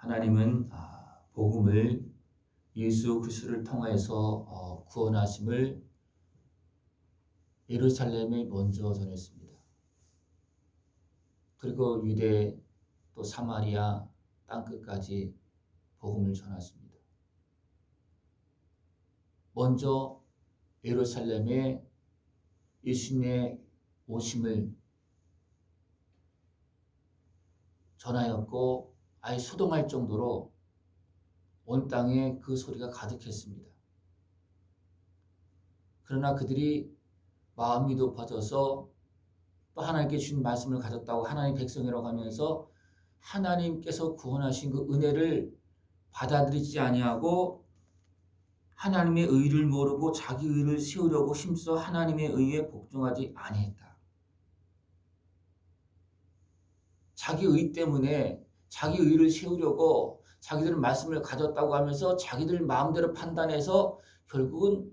하나님은 아, 복음을 예수 그리스도를 통하여서 어, 구원하심을 예루살렘에 먼저 전했습니다. 그리고 유대 또 사마리아 땅 끝까지 복음을 전했습니다. 먼저 예루살렘에 예수님의 오심을 전하였고 아예 소동할 정도로 온 땅에 그 소리가 가득했습니다. 그러나 그들이 마음이 높아져서 또 하나님께 주신 말씀을 가졌다고 하나님 백성이라고 하면서 하나님께서 구원하신 그 은혜를 받아들이지 아니하고 하나님의 의를 모르고 자기 의를 세우려고 힘써 하나님의 의에 복종하지 아니했다. 자기 의 때문에 자기 의를 세우려고 자기들은 말씀을 가졌다고 하면서 자기들 마음대로 판단해서 결국은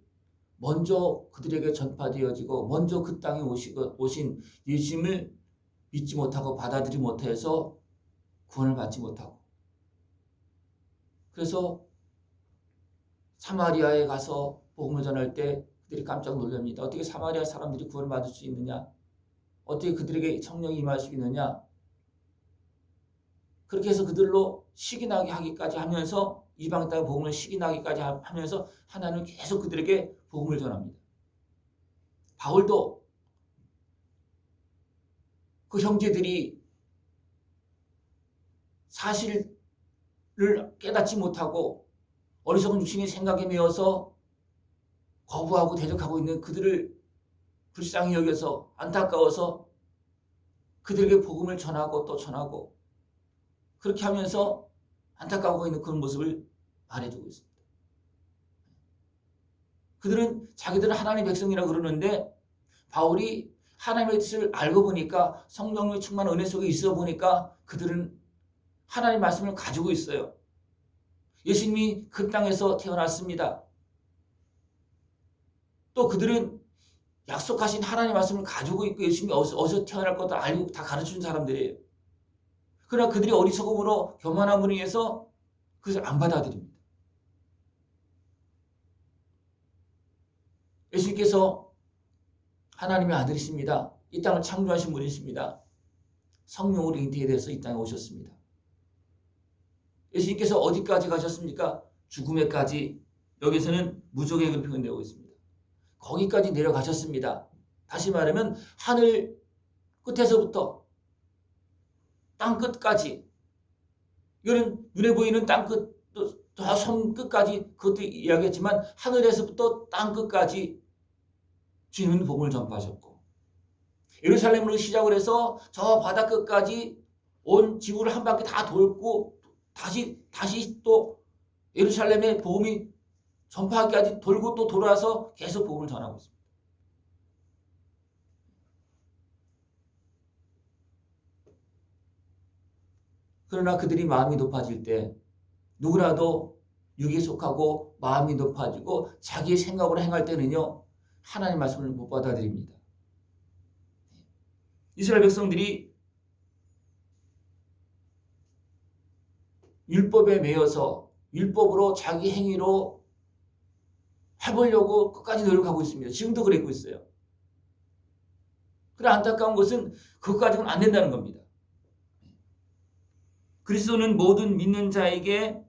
먼저 그들에게 전파되어지고 먼저 그 땅에 오신 예수님을 믿지 못하고 받아들이지 못해서 구원을 받지 못하고 그래서 사마리아에 가서 복음을 전할 때 그들이 깜짝 놀랍니다. 어떻게 사마리아 사람들이 구원을 받을 수 있느냐? 어떻게 그들에게 성령이 임할 수 있느냐? 그렇게 해서 그들로 시기 나게 하기까지 하면서 이방 땅의 복음을 시기 나기까지 하면서 하나님은 계속 그들에게 복음을 전합니다. 바울도 그 형제들이 사실을 깨닫지 못하고 어리석은 육신의 생각에 매여서 거부하고 대적하고 있는 그들을 불쌍히 여겨서 안타까워서 그들에게 복음을 전하고 또 전하고 그렇게 하면서 안타까워 있는 그런 모습을 말해주고 있습니다. 그들은 자기들은 하나님의 백성이라고 그러는데 바울이 하나님의 뜻을 알고 보니까 성령의 충만한 은혜 속에 있어 보니까 그들은 하나님 말씀을 가지고 있어요. 예수님이 그 땅에서 태어났습니다. 또 그들은 약속하신 하나님 말씀을 가지고 있고 예수님이 어디서 태어날 것도 알고 다 가르치는 사람들이에요. 그러나 그들이 어리석음으로 교만함으로 인해서 그것을 안 받아들입니다. 예수님께서 하나님의 아들이십니다. 이 땅을 창조하신 분이십니다. 성령으로 잉태돼서 이 땅에 오셨습니다. 예수님께서 어디까지 가셨습니까? 죽음에까지 여기서는 무적행을 표현되고 있습니다. 거기까지 내려가셨습니다. 다시 말하면 하늘 끝에서부터 땅 끝까지 이거는 눈에 보이는 땅 끝, 또섬 끝까지 그것도 이야기했지만 하늘에서부터 땅 끝까지 주님은 복음을 전파하셨고 예루살렘으로 시작을 해서 저 바다 끝까지 온 지구를 한 바퀴 다 돌고 다시 다시 또 예루살렘의 복음이 전파하기까지 돌고 또 돌아서 계속 복음을 전하고 있습니다. 그러나 그들이 마음이 높아질 때 누구라도 육에 속하고 마음이 높아지고 자기의 생각으로 행할 때는요 하나님 말씀을 못 받아들입니다. 이스라엘 백성들이 율법에 매여서 율법으로 자기 행위로 해보려고 끝까지 노력하고 있습니다. 지금도 그랬고 있어요. 그래 안타까운 것은 그것까지는 안 된다는 겁니다. 그리스도는 모든 믿는 자에게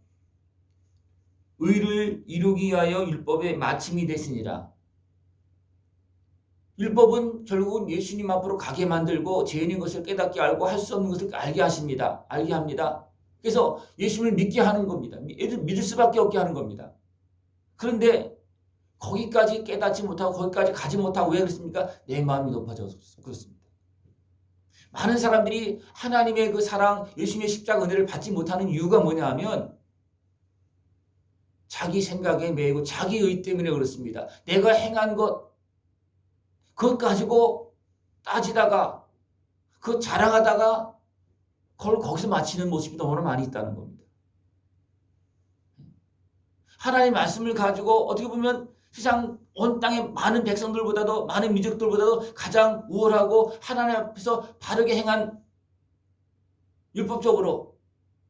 의를 이루기 위하여 율법의 마침이 되시니라. 율법은 결국은 예수님 앞으로 가게 만들고 죄인인 것을 깨닫게 알고 할 수 없는 것을 알게 하십니다. 알게 합니다. 그래서 예수님을 믿게 하는 겁니다. 믿을 수밖에 없게 하는 겁니다. 그런데 거기까지 깨닫지 못하고 거기까지 가지 못하고 왜 그렇습니까? 내 마음이 높아져서 그렇습니다. 많은 사람들이 하나님의 그 사랑, 예수님의 십자가 은혜를 받지 못하는 이유가 뭐냐 하면 자기 생각에 매이고 자기 의 때문에 그렇습니다. 내가 행한 것, 그것 가지고 따지다가 그 자랑하다가 그걸 거기서 마치는 모습이 너무나 많이 있다는 겁니다. 하나님 말씀을 가지고 어떻게 보면 세상 온 땅의 많은 백성들보다도 많은 민족들보다도 가장 우월하고 하나님 앞에서 바르게 행한 율법적으로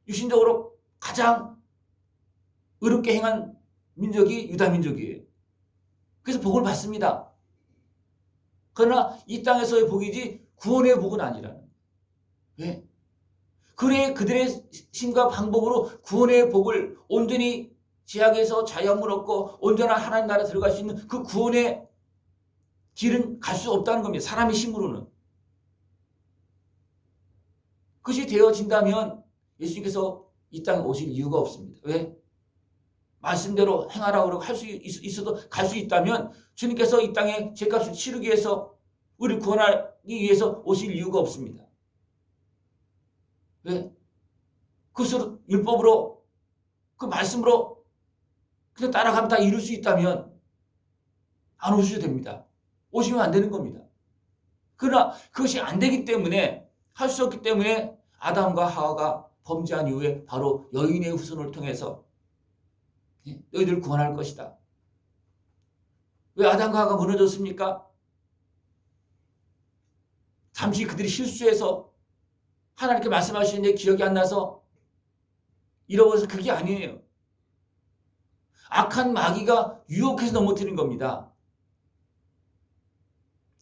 유신적으로 가장 의롭게 행한 민족이 유다 민족이에요. 그래서 복을 받습니다. 그러나 이 땅에서의 복이지 구원의 복은 아니라는. 왜? 그래 그들의 신과 방법으로 구원의 복을 온전히 지약에서 자유함을 얻고 온전한 하나님 나라 들어갈 수 있는 그 구원의 길은 갈 수 없다는 겁니다. 사람의 힘으로는. 그것이 되어진다면 예수님께서 이 땅에 오실 이유가 없습니다. 왜? 말씀대로 행하라고 할 수 있어도 갈 수 있다면 주님께서 이 땅에 죄값을 치르기 위해서 우리를 구원하기 위해서 오실 이유가 없습니다. 왜? 그것으로 율법으로 그 말씀으로 그냥 따라가면 다 이룰 수 있다면 안 오셔도 됩니다. 오시면 안 되는 겁니다. 그러나 그것이 안 되기 때문에 할 수 없기 때문에 아담과 하와가 범죄한 이후에 바로 여인의 후손을 통해서 예, 너희들 구원할 것이다. 왜 아담과 하와가 무너졌습니까? 잠시 그들이 실수해서 하나님께 말씀하시는데 기억이 안 나서 잃어버려서 그게 아니에요. 악한 마귀가 유혹해서 넘어뜨린 겁니다.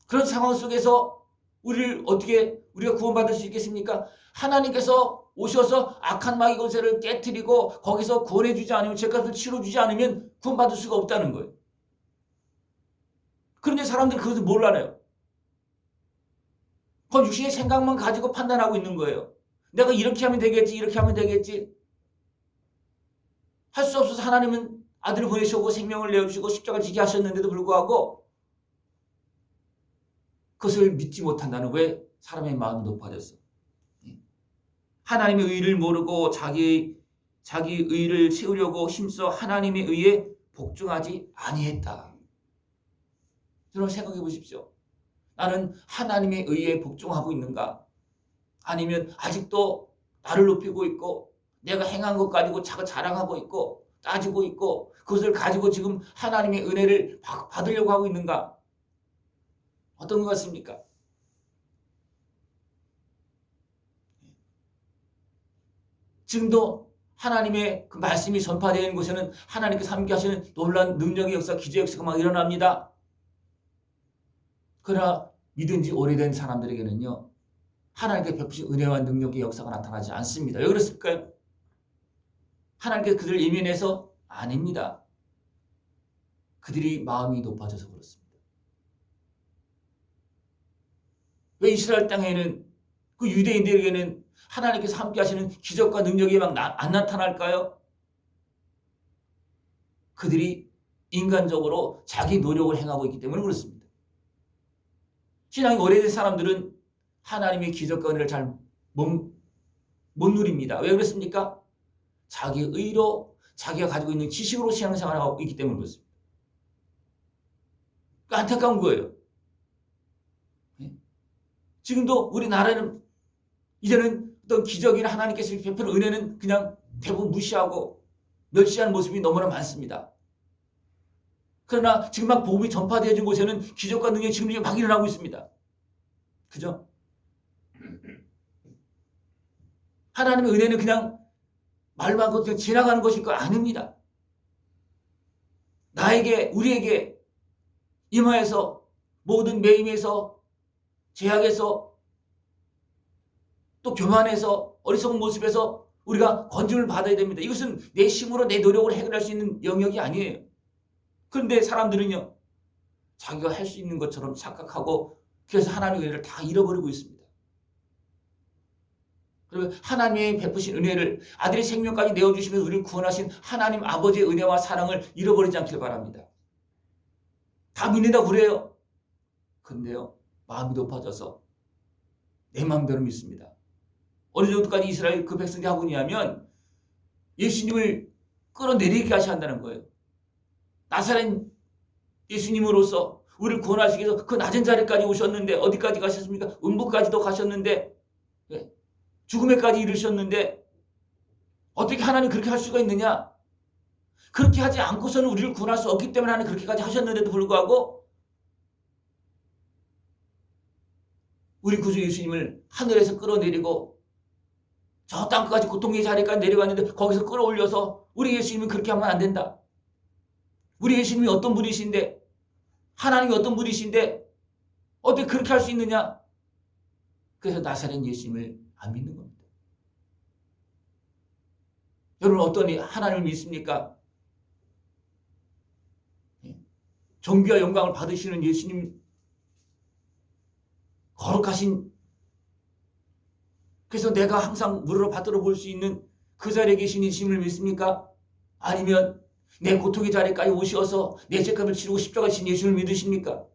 그런 상황 속에서 우리를 어떻게 우리가 구원받을 수 있겠습니까? 하나님께서 오셔서 악한 마귀 권세를 깨뜨리고 거기서 구원해 주지 않으면 죄값을 치러 주지 않으면 구원받을 수가 없다는 거예요. 그런데 사람들이 그것을 몰라요. 그 육신의 생각만 가지고 판단하고 있는 거예요. 내가 이렇게 하면 되겠지, 이렇게 하면 되겠지. 할 수 없어서 하나님은 아들을 보내시고 생명을 내어주시고 십자가를 지게 하셨는데도 불구하고 그것을 믿지 못한다는 왜 사람의 마음이 높아졌어. 하나님의 의를 모르고 자기 자기 의를 세우려고 힘써 하나님의 의에 복종하지 아니했다. 여러분 생각해 보십시오. 나는 하나님의 의에 복종하고 있는가? 아니면 아직도 나를 높이고 있고 내가 행한 것 가지고 자가 자랑하고 있고 따지고 있고 그것을 가지고 지금 하나님의 은혜를 받으려고 하고 있는가? 어떤 것 같습니까? 지금도 하나님의 그 말씀이 전파되는 곳에는 하나님께서 함께 하시는 놀란 능력의 역사, 기적 역사가 막 일어납니다. 그러나 믿은 지 오래된 사람들에게는요. 하나님께 베푸신 은혜와 능력의 역사가 나타나지 않습니다. 왜 그렇습니까? 하나님께서 그들을 예면해서 아닙니다. 그들이 마음이 높아져서 그렇습니다. 왜 이스라엘 땅에는 그 유대인들에게는 하나님께서 함께 하시는 기적과 능력이 막 안 나타날까요? 그들이 인간적으로 자기 노력을 행하고 있기 때문에 그렇습니다. 신앙이 오래된 사람들은 하나님의 기적과 은혜를 잘 못, 못 누립니다. 왜 그렇습니까? 자기 의로 자기가 가지고 있는 지식으로 신앙생활을 하고 있기 때문에 그렇습니다. 그러니까 안타까운 거예요. 지금도 우리나라는 이제는 어떤 기적이나 하나님께서 베푸는 은혜는 그냥 대부분 무시하고 멸시하는 모습이 너무나 많습니다. 그러나 지금 막 복음이 전파되어진 곳에는 기적과 능력이 지금 막 일어나고 있습니다. 그죠? 하나님의 은혜는 그냥 말만 그냥 지나가는 것일 거 아닙니다. 나에게, 우리에게 임하에서 모든 매임에서 제약에서 또 교만해서 어리석은 모습에서 우리가 건짐을 받아야 됩니다. 이것은 내 힘으로 내 노력으로 해결할 수 있는 영역이 아니에요. 그런데 사람들은요, 자기가 할 수 있는 것처럼 착각하고 그래서 하나님의 은혜를 다 잃어버리고 있습니다. 그리고 하나님의 베푸신 은혜를 아들의 생명까지 내어주시면서 우리를 구원하신 하나님 아버지의 은혜와 사랑을 잃어버리지 않길 바랍니다. 다 믿는다 그래요. 근데요, 마음이 높아져서 내 마음대로 믿습니다. 어느 정도까지 이스라엘 그 백성들이 하고 있냐면 예수님을 끌어내리게 하셔야 한다는 거예요. 나사렛 예수님으로서 우리를 구원하시기 위해서 그 낮은 자리까지 오셨는데 어디까지 가셨습니까? 음부까지도 가셨는데 예, 죽음에까지 이르셨는데 어떻게 하나님 그렇게 할 수가 있느냐? 그렇게 하지 않고서는 우리를 구원할 수 없기 때문에 하나님 그렇게까지 하셨는데도 불구하고 우리 구주 예수님을 하늘에서 끌어내리고 저 땅까지 고통의 자리까지 내려갔는데 거기서 끌어올려서 우리 예수님은 그렇게 하면 안 된다. 우리 예수님이 어떤 분이신데 하나님이 어떤 분이신데 어떻게 그렇게 할 수 있느냐? 그래서 나사렛 예수님을 안 믿는 겁니다. 여러분 어떤 하나님을 믿습니까? 예. 존귀와 영광을 받으시는 예수님 거룩하신 그래서 내가 항상 무릎을 받들어 볼 수 있는 그 자리에 계신 예수님을 믿습니까? 아니면 내 고통의 자리까지 오셔서 내 죄값을 치르고 십자가 신 예수님을 믿으십니까?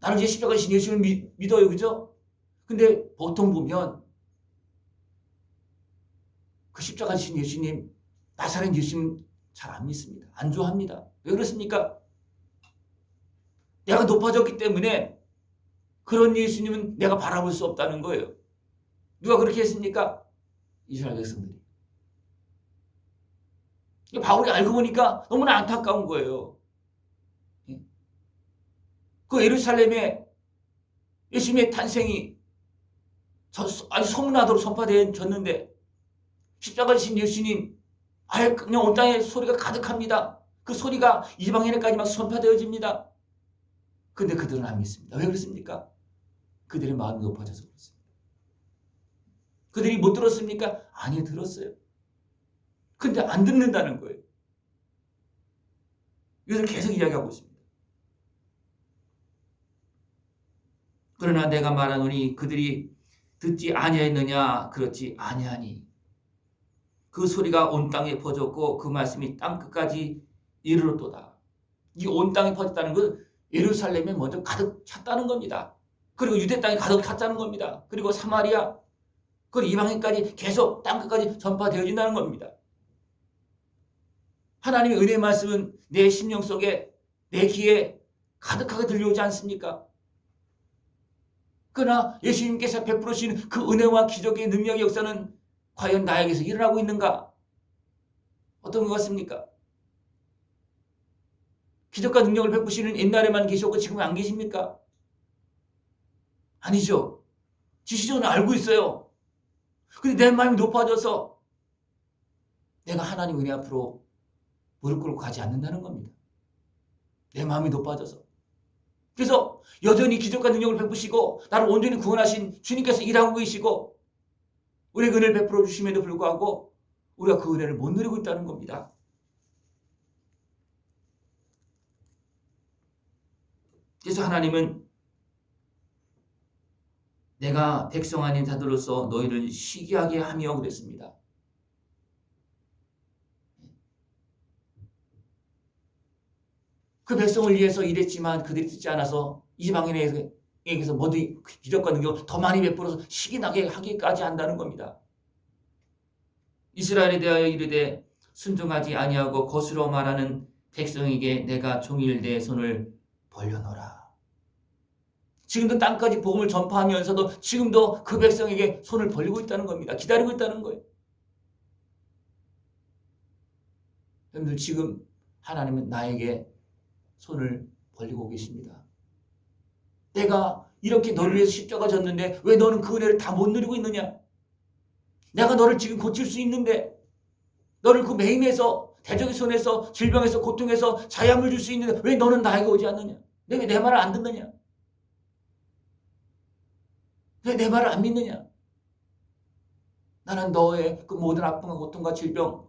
나는 이제 십자가 신 예수님을 믿, 믿어요. 그죠? 근데 보통 보면 그 십자가 신 예수님, 나사렛 예수님 잘 안 믿습니다. 안 좋아합니다. 왜 그렇습니까? 내가 높아졌기 때문에 그런 예수님은 내가 바라볼 수 없다는 거예요. 누가 그렇게 했습니까? 이스라엘 백성들이. 바울이 알고 보니까 너무나 안타까운 거예요. 예. 그 예루살렘에 예수님의 탄생이 아주 소문나도록 선포되어졌는데 십자가 지신 예수님 아예 그냥 온 땅에 소리가 가득합니다. 그 소리가 이방인에까지 막 선포되어집니다. 근데 그들은 안 믿습니다. 왜 그렇습니까? 그들의 마음이 높아져서 그렇습니다. 그들이 못 들었습니까? 아니 들었어요. 근데 안 듣는다는 거예요. 이것을 계속 이야기하고 있습니다. 그러나 내가 말하노니 그들이 듣지 아니하였느냐? 그렇지 아니하니. 그 소리가 온 땅에 퍼졌고 그 말씀이 땅 끝까지 이르렀도다. 이 온 땅에 퍼졌다는 건 예루살렘에 먼저 가득 찼다는 겁니다. 그리고 유대 땅에 가득 찼다는 겁니다. 그리고 사마리아, 그리고 이방인까지 계속 땅 끝까지 전파되어진다는 겁니다. 하나님의 은혜의 말씀은 내 심령 속에 내 귀에 가득하게 들려오지 않습니까? 그러나 예수님께서 베풀으신 그 은혜와 기적의 능력의 역사는 과연 나에게서 일어나고 있는가? 어떤 것 같습니까? 기적과 능력을 베푸시는 옛날에만 계셨고 지금 안 계십니까? 아니죠. 지시적으로 알고 있어요. 근데 내 마음이 높아져서 내가 하나님 은혜 앞으로 무릎 꿇고 가지 않는다는 겁니다. 내 마음이 높아져서. 그래서 여전히 기적과 능력을 베푸시고 나를 온전히 구원하신 주님께서 일하고 계시고 우리에게 은혜를 베풀어 주심에도 불구하고 우리가 그 은혜를 못 누리고 있다는 겁니다. 그래서 하나님은 내가 백성 아닌 자들로서 너희를 시기하게 하며 그랬습니다. 그 백성을 위해서 일했지만 그들이 듣지 않아서 이방인에게서 모두 기적과 능력을 더 많이 베풀어서 시기 나게 하기까지 한다는 겁니다. 이스라엘에 대하여 이르되 순종하지 아니하고 거스로 말하는 백성에게 내가 종일 내 손을 벌려놓으라. 지금도 땅까지 복음을 전파하면서도 지금도 그 백성에게 손을 벌리고 있다는 겁니다. 기다리고 있다는 거예요. 여러분들 지금 하나님은 나에게 손을 벌리고 계십니다. 내가 이렇게 너를 위해서 십자가 졌는데 왜 너는 그 은혜를 다 못 누리고 있느냐? 내가 너를 지금 고칠 수 있는데 너를 그 매임에서 대적의 손에서 질병에서 고통에서 자양을 줄 수 있는데 왜 너는 나에게 오지 않느냐? 내가 내 말을 안 듣느냐? 왜 내 말을 안 믿느냐? 나는 너의 그 모든 아픔과 고통과 질병,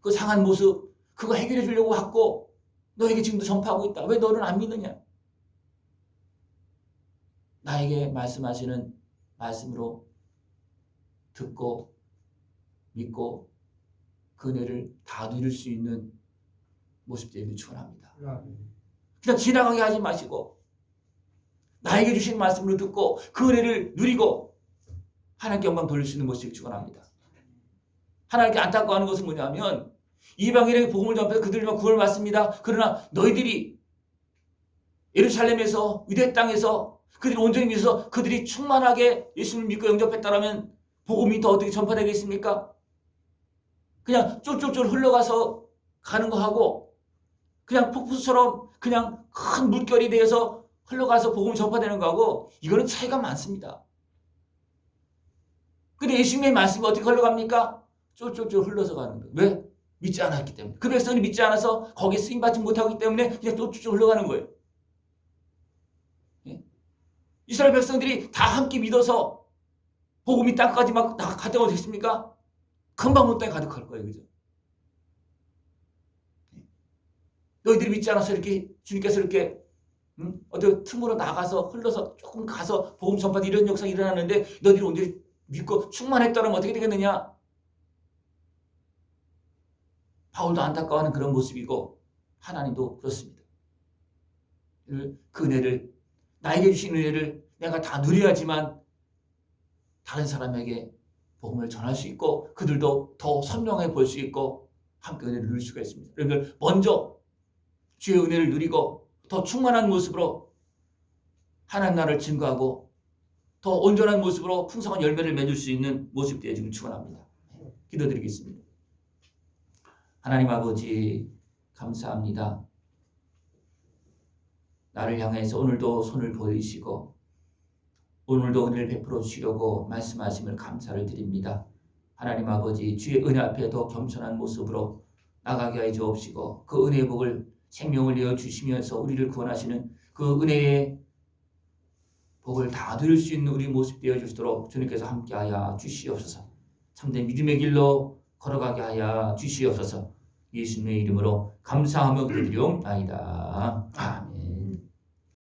그 상한 모습, 그거 해결해 주려고 왔고, 너에게 지금도 전파하고 있다. 왜 너는 안 믿느냐? 나에게 말씀하시는 말씀으로 듣고, 믿고, 그 은혜를 다 누릴 수 있는 모습 되기를 축원합니다. 그냥 지나가게 하지 마시고, 나에게 주신 말씀을 듣고 그 은혜를 누리고 하나님께 영광 돌릴 수 있는 모습을 축원합니다. 하나님께 안타까워하는 것은 뭐냐면 이방인에게 복음을 전해서 그들만 구원을 받습니다. 그러나 너희들이 예루살렘에서 유대 땅에서 그들이 온전히 믿어서 그들이 충만하게 예수님을 믿고 영접했다라면 복음이 더 어떻게 전파되겠습니까? 그냥 쫄쫄쫄 흘러가서 가는 거 하고 그냥 폭포수처럼 그냥 큰 물결이 되어서 흘러가서 복음이 전파되는 거하고 이거는 차이가 많습니다. 근데 예수님의 말씀이 어떻게 흘러갑니까? 쫄쫄쫄 흘러서 가는 거예요. 왜? 믿지 않았기 때문에. 그 백성이 믿지 않아서 거기에 쓰임받지 못하기 때문에 그냥 쫄쫄쫄 흘러가는 거예요. 예? 이스라엘 백성들이 다 함께 믿어서 복음이 땅까지 막다 가져가 됐습니까? 금방 못 땅에 가득할 거예요. 그죠? 예? 너희들이 믿지 않아서 이렇게 주님께서 이렇게 응? 어디 틈으로 나가서 흘러서 조금 가서 복음 전파 이런 역사가 일어나는데 너희들이 오늘 믿고 충만했더라면 어떻게 되겠느냐? 바울도 안타까워하는 그런 모습이고 하나님도 그렇습니다. 그 은혜를 나에게 주신 은혜를 내가 다 누려야지만 다른 사람에게 복음을 전할 수 있고 그들도 더 선명해 볼 수 있고 함께 은혜를 누릴 수가 있습니다. 그러니까 먼저 주의 은혜를 누리고 더 충만한 모습으로 하나님 나라를 증거하고 더 온전한 모습으로 풍성한 열매를 맺을 수 있는 모습 되어지길 축원합니다. 기도드리겠습니다. 하나님 아버지 감사합니다. 나를 향해서 오늘도 손을 보이시고 오늘도 은혜를 베풀어 주시려고 말씀하심을 감사를 드립니다. 하나님 아버지 주의 은혜 앞에 더 겸손한 모습으로 나가게 하여 주옵시고 그 은혜의 복을 생명을 내어 주시면서 우리를 구원하시는 그 은혜의 복을 다 누릴 수 있는 우리 모습 되어 주시도록 주님께서 함께하여 주시옵소서. 참된 믿음의 길로 걸어가게 하여 주시옵소서. 예수님의 이름으로 감사하며 기도드리옵나이다. 아멘.